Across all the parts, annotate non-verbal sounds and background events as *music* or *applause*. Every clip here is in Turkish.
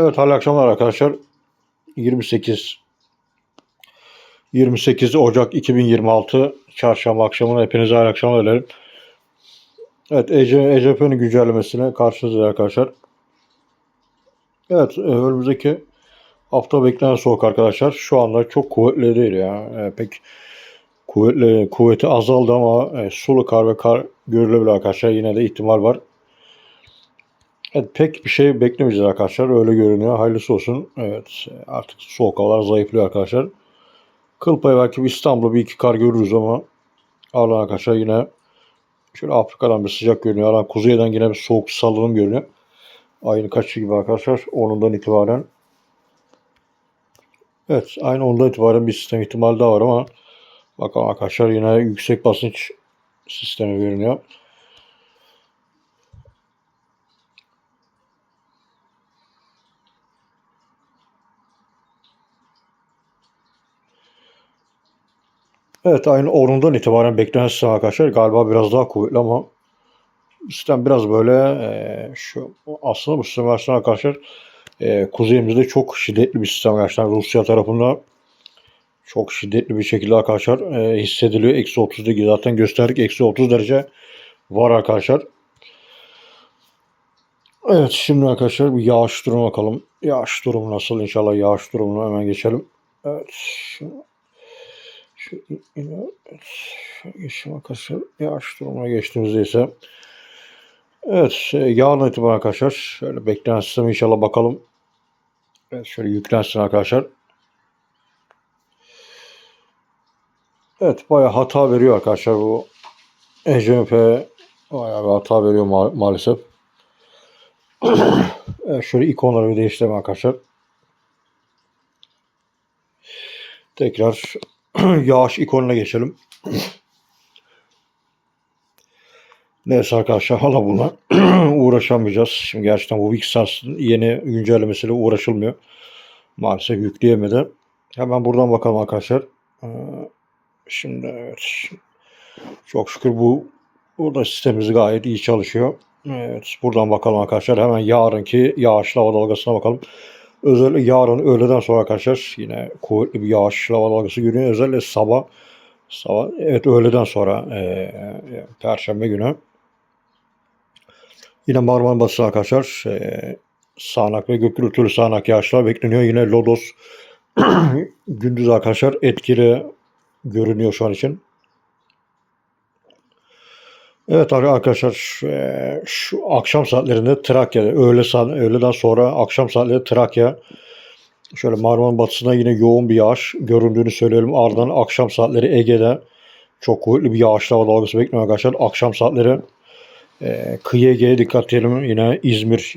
Evet, hayırlı akşamlar arkadaşlar. 28 28 Ocak 2026 Çarşamba akşamına hepinize hayırlı akşamlar dilerim. Evet, EC, ECP'nin güncellemesine karşınızdayız arkadaşlar. Evet, e, önümüzdeki hafta beklenen soğuk arkadaşlar. Şu anda çok kuvvetli değil ya. E, pek kuvvetli, kuvveti azaldı ama e, sulu kar ve kar görülebilir arkadaşlar. Yine de ihtimal var. Evet, pek bir şey beklemeyeceğiz arkadaşlar. Öyle görünüyor. Hayırlısı olsun. Evet artık soğuk havalar zayıflıyor arkadaşlar. Kıl payı belki İstanbul'da bir iki kar görürüz ama Allah arkadaşlar yine şöyle Afrika'dan bir sıcak görünüyor. Allah kuzeyden yine bir soğuk salınım görünüyor. Aynı kaçı gibi arkadaşlar. Onundan itibaren Evet aynı ondan itibaren bir sistem ihtimali daha var ama bakalım arkadaşlar yine yüksek basınç sistemi görünüyor. Evet aynı onundan itibaren beklenen sistem arkadaşlar galiba biraz daha kuvvetli ama sistem biraz böyle e, şu aslında bu sistem versiyonu arkadaşlar e, kuzeyimizde çok şiddetli bir sistem arkadaşlar Rusya tarafında çok şiddetli bir şekilde arkadaşlar e, hissediliyor. Eksi 30 derece zaten gösterdik. Eksi 30 derece var arkadaşlar. Evet şimdi arkadaşlar bir yağış durumu bakalım. Yağış durumu nasıl? İnşallah yağış durumuna hemen geçelim. Evet. Şimdi şu geçim arkadaşlar yağış durumuna geçtiğimizde ise evet e, yarın itibaren arkadaşlar şöyle beklenen sistemi inşallah bakalım. Evet şöyle yüklensin arkadaşlar. Evet bayağı hata veriyor arkadaşlar bu ECMP bayağı bir hata veriyor ma maalesef. *clears throat* evet, şöyle ikonları bir değiştirelim arkadaşlar. Tekrar *clears throat* yağış ikonuna geçelim. *clears throat* Neyse arkadaşlar hala buna *clears throat* uğraşamayacağız. Şimdi gerçekten bu Vixars'ın yeni güncellemesiyle uğraşılmıyor. Maalesef yükleyemedi. Hemen buradan bakalım arkadaşlar. Ee, şimdi evet. Çok şükür bu burada sistemimiz gayet iyi çalışıyor. Evet buradan bakalım arkadaşlar. Hemen yarınki yağışlı hava dalgasına bakalım. Özellikle yarın öğleden sonra arkadaşlar yine kuvvetli bir yağış hava dalgası görünüyor. Özellikle sabah sabah evet öğleden sonra e, perşembe günü yine Marmara Batısı arkadaşlar e, sağanak ve gürültülü sağanak yağışlar bekleniyor. Yine Lodos *clears throat* gündüz arkadaşlar etkili görünüyor şu an için. Evet arkadaşlar e, şu akşam saatlerinde Trakya, öğle saat, öğleden sonra akşam saatleri Trakya şöyle Marmara batısına yine yoğun bir yağış göründüğünü söyleyelim. Ardından akşam saatleri Ege'de çok kuvvetli bir yağışlı hava dalgası bekliyor arkadaşlar. Akşam saatleri e, kıyı Ege'ye dikkat edelim. Yine İzmir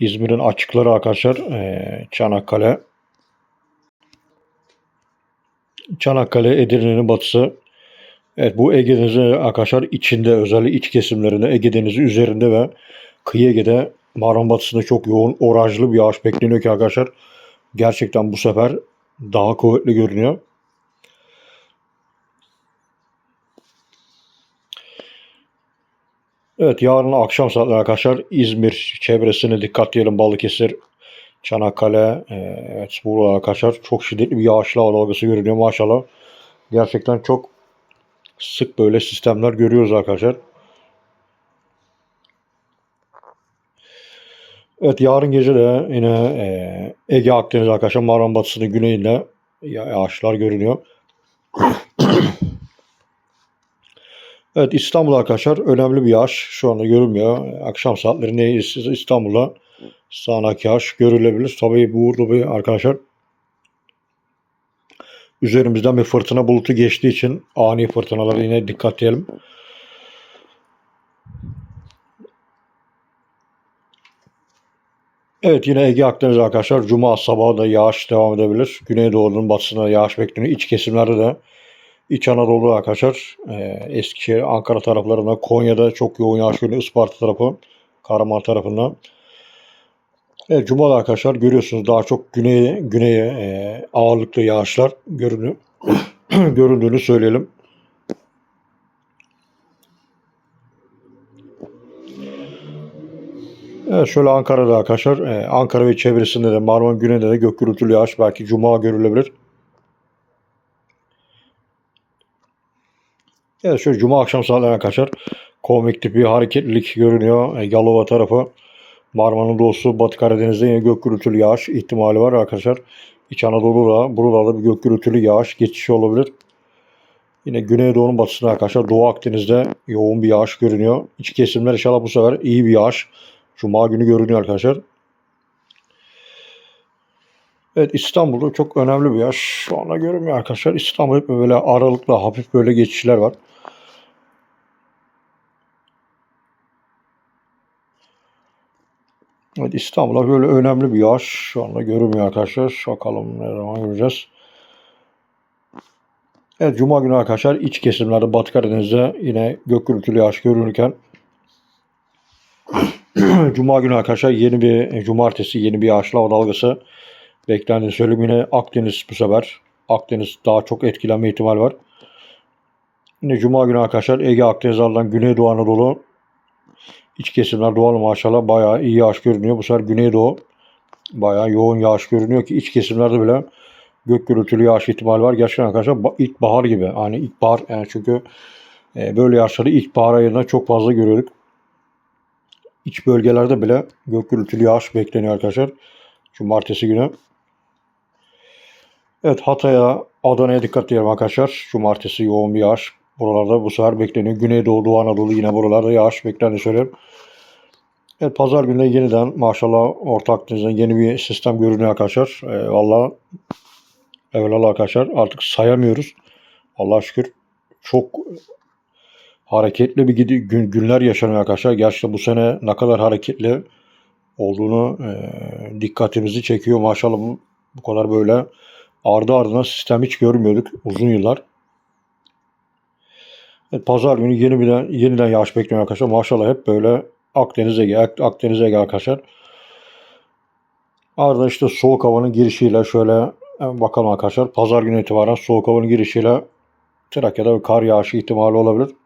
İzmir'in açıkları arkadaşlar e, Çanakkale Çanakkale Edirne'nin batısı Evet bu Ege Denizi arkadaşlar içinde özellikle iç kesimlerinde Ege Denizi üzerinde ve kıyı Ege'de Marmara Batısı'nda çok yoğun orajlı bir yağış bekleniyor ki arkadaşlar gerçekten bu sefer daha kuvvetli görünüyor. Evet yarın akşam saatleri arkadaşlar İzmir çevresine dikkat diyelim Balıkesir, Çanakkale, evet burada arkadaşlar çok şiddetli bir yağışlı hava dalgası görünüyor maşallah. Gerçekten çok sık böyle sistemler görüyoruz arkadaşlar. Evet yarın gece de yine e, Ege Akdeniz arkadaşlar Marmara Batısı'nın güneyinde yağışlar görünüyor. *clears throat* evet İstanbul arkadaşlar önemli bir yağış şu anda görülmüyor. Akşam saatlerinde İstanbul'da sağanak yağış görülebilir. Tabii bu bir arkadaşlar Üzerimizden bir fırtına bulutu geçtiği için ani fırtınalara yine dikkat edelim. Evet yine Ege Akdeniz arkadaşlar. Cuma sabahı da yağış devam edebilir. Güneydoğu'nun batısına yağış bekleniyor. İç kesimlerde de İç Anadolu arkadaşlar. E, Eskişehir, Ankara taraflarında, Konya'da çok yoğun yağış görünüyor. Isparta tarafı, Karaman tarafında. Evet, Cuma'da arkadaşlar görüyorsunuz daha çok güneye, güneye e, ağırlıklı yağışlar görünüyor. *clears throat* göründüğünü söyleyelim. Evet şöyle Ankara'da arkadaşlar. e, Ankara ve çevresinde de Marmara Güney'de de gök gürültülü yağış belki Cuma görülebilir. Evet şöyle Cuma akşam saatlerine arkadaşlar. Konvektif bir hareketlilik görünüyor. E, Yalova tarafı. Marmara'nın doğusu Batı Karadeniz'de yine gök gürültülü yağış ihtimali var arkadaşlar. İç Anadolu'da buralarda bir gök gürültülü yağış geçişi olabilir. Yine Güneydoğu'nun batısında arkadaşlar Doğu Akdeniz'de yoğun bir yağış görünüyor. İç kesimler inşallah bu sefer iyi bir yağış. Cuma günü görünüyor arkadaşlar. Evet İstanbul'da çok önemli bir yağış. Şu anda görünmüyor arkadaşlar. İstanbul hep böyle aralıklı hafif böyle geçişler var. Evet İstanbul'a böyle önemli bir yağış şu anda görünmüyor arkadaşlar. Bakalım ne zaman göreceğiz. Evet Cuma günü arkadaşlar iç kesimlerde Batı Karadeniz'de yine gök gürültülü yağış görünürken *clears throat* Cuma günü arkadaşlar yeni bir e, cumartesi yeni bir yağışlı hava dalgası beklendiğini söyleyeyim. Yine Akdeniz bu sefer. Akdeniz daha çok etkilenme ihtimal var. Yine Cuma günü arkadaşlar Ege Akdeniz ardından Güneydoğu Anadolu iç kesimler doğal maşallah bayağı iyi yağış görünüyor. Bu sefer Güneydoğu bayağı yoğun yağış görünüyor ki iç kesimlerde bile gök gürültülü yağış ihtimali var. Gerçekten arkadaşlar ba- ilkbahar gibi. Hani ilkbahar yani çünkü e, böyle yağışları ilkbahar ayında çok fazla görüyorduk. İç bölgelerde bile gök gürültülü yağış bekleniyor arkadaşlar. Cumartesi günü. Evet Hatay'a, Adana'ya dikkat diyelim arkadaşlar. Cumartesi yoğun bir yağış. Buralarda bu sefer bekleniyor. Güneydoğu, Doğu Anadolu yine buralarda yağış beklendiğini söyleyeyim. Evet pazar günü yeniden maşallah Orta Akdeniz'den yeni bir sistem görünüyor arkadaşlar. Ee, Valla evvelallah arkadaşlar artık sayamıyoruz. Allah'a şükür çok hareketli bir gün, günler yaşanıyor arkadaşlar. Gerçekten bu sene ne kadar hareketli olduğunu e, dikkatimizi çekiyor. Maşallah bu, bu kadar böyle ardı ardına sistem hiç görmüyorduk uzun yıllar. Evet, pazar günü yeni bir yeniden yağış bekliyor arkadaşlar. Maşallah hep böyle Akdeniz Ege, Ak- Akdeniz Ege arkadaşlar. Ardından işte soğuk havanın girişiyle şöyle e, bakalım arkadaşlar. Pazar günü itibaren soğuk havanın girişiyle Trakya'da bir kar yağışı ihtimali olabilir.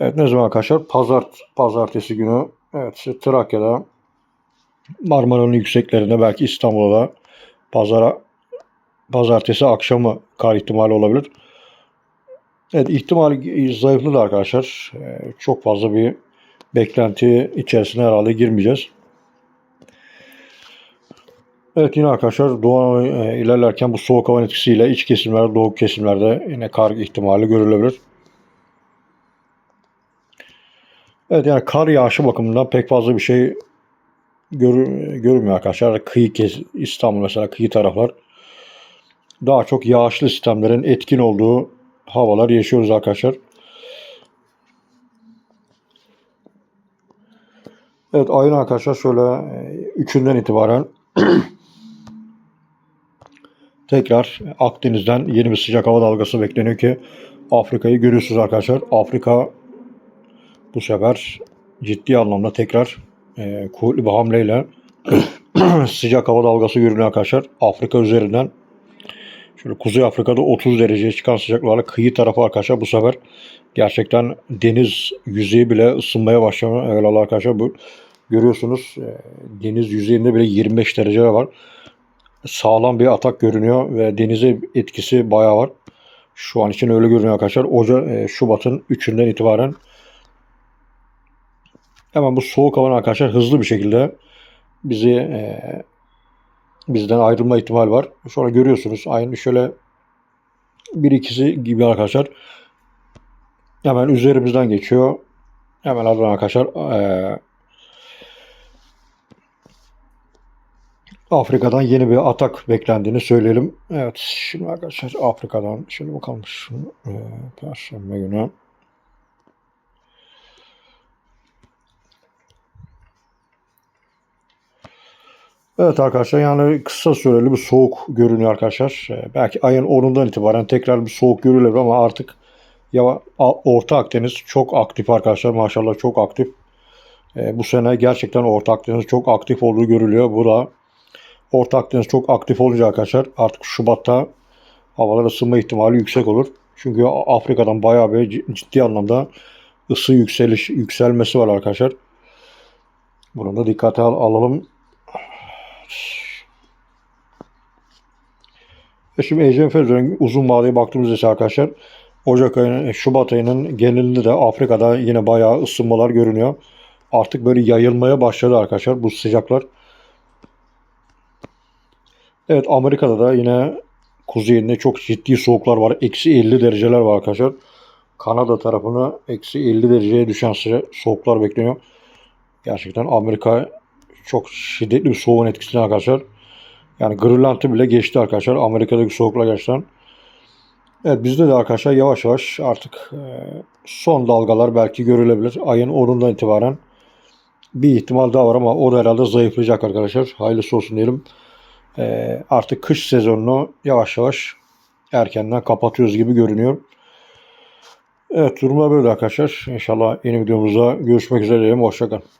Evet ne zaman arkadaşlar? Pazar, pazartesi günü evet işte Trakya'da Marmara'nın yükseklerinde belki İstanbul'da da pazara pazartesi akşamı kar ihtimali olabilir. Evet ihtimali zayıfladı arkadaşlar. Ee, çok fazla bir beklenti içerisine herhalde girmeyeceğiz. Evet yine arkadaşlar doğa e, ilerlerken bu soğuk havanın etkisiyle iç kesimlerde, doğu kesimlerde yine kar ihtimali görülebilir. Evet yani kar yağışı bakımından pek fazla bir şey gör, görünmüyor arkadaşlar. Kıyı kes, İstanbul mesela kıyı taraflar daha çok yağışlı sistemlerin etkin olduğu havalar yaşıyoruz arkadaşlar. Evet ayın arkadaşlar şöyle e, üçünden itibaren *clears throat* tekrar Akdeniz'den yeni bir sıcak hava dalgası bekleniyor ki Afrika'yı görüyorsunuz arkadaşlar. Afrika bu sefer ciddi anlamda tekrar e, kuvvetli bir hamleyle *clears throat* sıcak hava dalgası görünüyor arkadaşlar. Afrika üzerinden şöyle Kuzey Afrika'da 30 dereceye çıkan sıcaklarla kıyı tarafı arkadaşlar bu sefer gerçekten deniz yüzeyi bile ısınmaya başlıyor. Evet arkadaşlar bu görüyorsunuz e, deniz yüzeyinde bile 25 derece var. Sağlam bir atak görünüyor ve denize etkisi bayağı var. Şu an için öyle görünüyor arkadaşlar. Oca, e, Şubat'ın 3'ünden itibaren hemen bu soğuk havanın arkadaşlar hızlı bir şekilde bizi e, bizden ayrılma ihtimal var. Sonra görüyorsunuz aynı şöyle bir ikisi gibi arkadaşlar hemen üzerimizden geçiyor. Hemen ardından arkadaşlar e, Afrika'dan yeni bir atak beklendiğini söyleyelim. Evet şimdi arkadaşlar Afrika'dan şimdi bakalım şu e, Perşembe günü Evet arkadaşlar yani kısa süreli bir soğuk görünüyor arkadaşlar. Ee, belki ayın 10'undan itibaren tekrar bir soğuk görülebilir ama artık ya Orta Akdeniz çok aktif arkadaşlar. Maşallah çok aktif. Ee, bu sene gerçekten Orta Akdeniz çok aktif olduğu görülüyor. Bu da Orta Akdeniz çok aktif olunca arkadaşlar artık Şubat'ta havalar ısınma ihtimali yüksek olur. Çünkü Afrika'dan bayağı bir ciddi anlamda ısı yükseliş yükselmesi var arkadaşlar. Bunu da dikkate al- alalım. E şimdi Ecem Fezör'ün uzun vadeye baktığımızda ise arkadaşlar Ocak ayının, Şubat ayının genelinde de Afrika'da yine bayağı ısınmalar görünüyor. Artık böyle yayılmaya başladı arkadaşlar bu sıcaklar. Evet Amerika'da da yine kuzeyinde çok ciddi soğuklar var. Eksi 50 dereceler var arkadaşlar. Kanada tarafına eksi 50 dereceye düşen soğuklar bekleniyor. Gerçekten Amerika çok şiddetli bir soğuğun etkisinde arkadaşlar. Yani Grönland'ı bile geçti arkadaşlar. Amerika'daki soğuklar gerçekten. Evet bizde de arkadaşlar yavaş yavaş artık e, son dalgalar belki görülebilir. Ayın 10'undan itibaren bir ihtimal daha var ama o da herhalde zayıflayacak arkadaşlar. Hayırlısı olsun diyelim. E, artık kış sezonunu yavaş yavaş erkenden kapatıyoruz gibi görünüyor. Evet durumlar böyle arkadaşlar. İnşallah yeni videomuzda görüşmek üzere. Hoşçakalın.